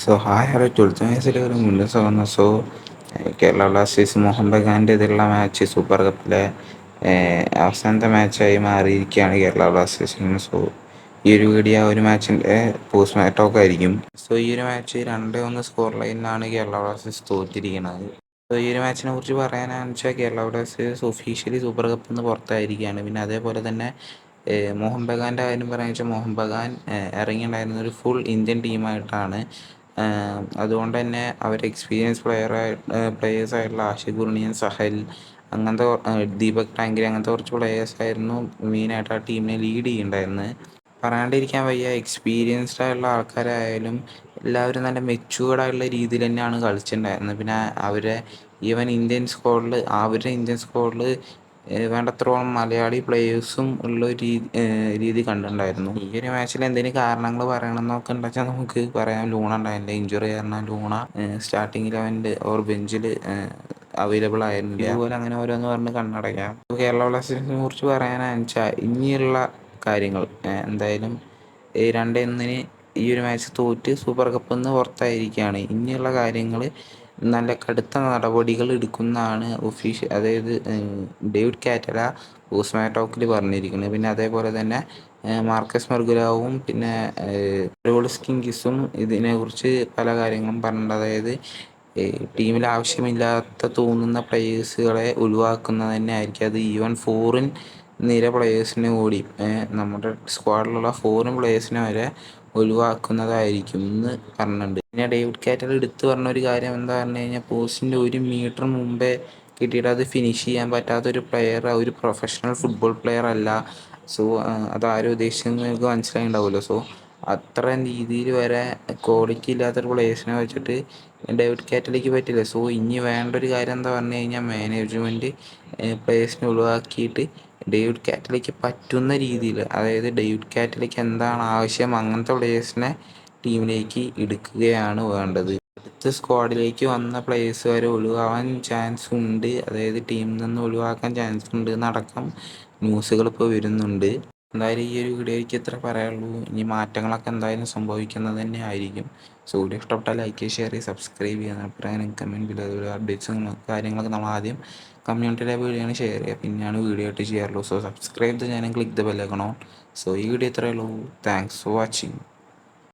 Hello twelfth മാച്ചിൽ ഒരു മുന്നേ വന്ന സോ കേരള ബ്ലാസ്റ്റേഴ്സ് മോഹൻ ബഗാന്റെ ഇതിലുള്ള മാച്ച് സൂപ്പർ കപ്പിലെ അവസാനത്തെ മാച്ചായി മാറിയിരിക്കുകയാണ് കേരള ബ്ലാസ്റ്റേഴ്സിന് സോ ഈ ഒരു വീഡിയോ ആ ഒരു മാച്ചിന്റെ പോസ്റ്റ് മാറ്റമൊക്കെ ആയിരിക്കും സോ ഈ ഒരു മാച്ച് രണ്ട് ഒന്ന് സ്കോർ ലൈനിലാണ് കേരള ബ്ലാസ്റ്റേഴ്സ് തോറ്റിരിക്കുന്നത്. സോ ഈ ഒരു മാച്ചിനെ കുറിച്ച് പറയാനാണെന്ന് വെച്ചാൽ കേരള ബ്ലാസ്റ്റേഴ്സ് ഒഫീഷ്യലി സൂപ്പർ കപ്പിൽ നിന്ന് പുറത്തായിരിക്കുകയാണ്. പിന്നെ അതേപോലെ തന്നെ മോഹൻ ബഗാന്റെ കാര്യം പറയുക വെച്ചാൽ മോഹൻ ബഗാൻ ഇറങ്ങിയിട്ടുണ്ടായിരുന്ന ഒരു ഫുൾ ഇന്ത്യൻ ടീമായിട്ടാണ് അതുകൊണ്ട് തന്നെ അവർ എക്സ്പീരിയൻസ് പ്ലെയർ പ്ലെയേഴ്സ് ആയിട്ടുള്ള ആഷിഖ് ഗുർണിയൻ സഹൽ അങ്ങനത്തെ ദീപക് ടാങ്കിരി അങ്ങനത്തെ കുറച്ച് പ്ലെയേഴ്സ് ആയിരുന്നു മെയിനായിട്ട് ആ ടീമിനെ ലീഡ് ചെയ്യുന്നുണ്ടായിരുന്നത് പറയാണ്ടിരിക്കാൻ വയ്യ എക്സ്പീരിയൻസ്ഡ് ആയിട്ടുള്ള ആൾക്കാരായാലും എല്ലാവരും നല്ല മെച്യൂർഡ് ആയിട്ടുള്ള രീതിയിൽ തന്നെയാണ് കളിച്ചിട്ടുണ്ടായിരുന്നത് പിന്നെ അവരെ ഈവൻ ഇന്ത്യൻ സ്ക്വാഡിൽ അവരുടെ ഇന്ത്യൻ സ്ക്വാഡിൽ വേണ്ടത്രോളം മലയാളി പ്ലേയേഴ്സും ഉള്ള ഒരു രീതി രീതി കണ്ടിട്ടുണ്ടായിരുന്നു. ഈ ഒരു മാച്ചിൽ എന്തെങ്കിലും കാരണങ്ങൾ പറയണമെന്നൊക്കെ ഉണ്ടെച്ചാൽ നമുക്ക് പറയാം. ലൂണ ഉണ്ടായില്ല? ഇഞ്ചുറി കാരണം ലൂണ സ്റ്റാർട്ടിംഗ് ലെവനിൽ ഓർ ബെഞ്ചിൽ അവൈലബിൾ ആയിരുന്നില്ല. അതുപോലെ അങ്ങനെ ഓരോന്ന് പറഞ്ഞ് കണ്ണടയ്ക്കാം കേരള ബ്ലാസ്റ്റേഴ്സിനെ കുറിച്ച് പറയാനാണെന്ന് വെച്ചാൽ ഇനിയുള്ള കാര്യങ്ങൾ എന്തായാലും രണ്ട് ഒന്നിന് ഈ ഒരു മാച്ച് തോറ്റ് സൂപ്പർ കപ്പിൽ നിന്ന് പുറത്തായിരിക്കുകയാണ്. ഇനിയുള്ള കാര്യങ്ങൾ നല്ല കടുത്ത നടപടികൾ എടുക്കുന്നതാണ് ഒഫീഷ്യൽ അതായത് ഡേവിഡ് കാറ്റല ഊസ്മാ ടോക്കിൽ പറഞ്ഞിരിക്കുന്നത്. പിന്നെ അതേപോലെ തന്നെ മാർക്കസ് മർഗുലാവും പിന്നെ റോൾസ്കിങ്കിസും ഇതിനെക്കുറിച്ച് പല കാര്യങ്ങളും പറഞ്ഞിട്ടുണ്ട്. അതായത് ടീമിൽ ആവശ്യമില്ലാത്ത തോന്നുന്ന പ്ലേയേഴ്സുകളെ ഒഴിവാക്കുന്നത് തന്നെ ആയിരിക്കും. അത് ഈവൻ ഫോറിൻ നിര പ്ലേയേഴ്സിനെ കൂടി നമ്മുടെ സ്ക്വാഡിലുള്ള ഫോറിൻ പ്ലേയേഴ്സിനെ വരെ ഒഴിവാക്കുന്നതായിരിക്കും എന്ന് പറഞ്ഞിട്ടുണ്ട്. പിന്നെ ഡേവിഡ് കാറ്റൽ എടുത്തു പറഞ്ഞ ഒരു കാര്യം എന്താ പറഞ്ഞു കഴിഞ്ഞാൽ പോസ്റ്റിന്റെ ഒരു മീറ്റർ മുമ്പേ കിട്ടിയിട്ട് അത് ഫിനിഷ് ചെയ്യാൻ പറ്റാത്ത ഒരു പ്ലെയർ ഒരു പ്രൊഫഷണൽ ഫുട്ബോൾ പ്ലെയർ അല്ല. സോ അതാരും ഉദ്ദേശിച്ചെന്ന് നിങ്ങൾക്ക് മനസ്സിലായിട്ടുണ്ടാവുമല്ലോ സോ അത്ര രീതിയിൽ വരെ ക്വാളിറ്റി ഇല്ലാത്തൊരു പ്ലേയേഴ്സിനെ വെച്ചിട്ട് ഡേവിഡ് കാറ്റലിക്ക് പറ്റില്ല. സോ ഇനി വേണ്ട ഒരു കാര്യം എന്താ പറഞ്ഞു കഴിഞ്ഞാൽ മാനേജ്മെന്റ് പ്ലേയേഴ്സിനെ ഒഴിവാക്കിയിട്ട് ഡേവിഡ് കാറ്റിലേക്ക് പറ്റുന്ന രീതിയിൽ അതായത് ഡേവിഡ് കാറ്റിലേക്ക് എന്താണ് ആവശ്യം അങ്ങനത്തെ പ്ലേയേഴ്സിനെ ടീമിലേക്ക് എടുക്കുകയാണ് വേണ്ടത്. അടുത്ത സ്ക്വാഡിലേക്ക് വന്ന പ്ലേയേഴ്സ് വരെ ഒഴിവാകാൻ ചാൻസ് ഉണ്ട്. അതായത് ടീമിൽ നിന്ന് ഒഴിവാക്കാൻ ചാൻസ് ഉണ്ട് എന്നടക്കം ന്യൂസുകൾ ഇപ്പോൾ വരുന്നുണ്ട്. എന്തായാലും ഈ ഒരു വീഡിയോയ്ക്ക് ഇത്ര പറയാനുള്ളൂ. ഇനി മാറ്റങ്ങളൊക്കെ എന്തായാലും സംഭവിക്കുന്നത് തന്നെ ആയിരിക്കും. സോ വീഡിയോ ഇഷ്ടപ്പെട്ടാൽ ലൈക്ക് ഷെയർ ചെയ്യുക. സബ്സ്ക്രൈബ് ചെയ്യുക അഭിപ്രായം കമന്റ് അതുപോലെ അപ്ഡേറ്റ്സും കാര്യങ്ങളൊക്കെ നമ്മൾ ആദ്യം കമ്മ്യൂണിറ്റിയിലെ വീഡിയോ ഷെയർ ചെയ്യുക. പിന്നെയാണ് വീഡിയോ ആയിട്ട് ചെയ്യാറുള്ളൂ സോ സബ്സ്ക്രൈബ് ചെയ്യാനും click the bell icon on so ഈ വീഡിയോ ഇത്രയേ ഉള്ളൂ. Thanks for watching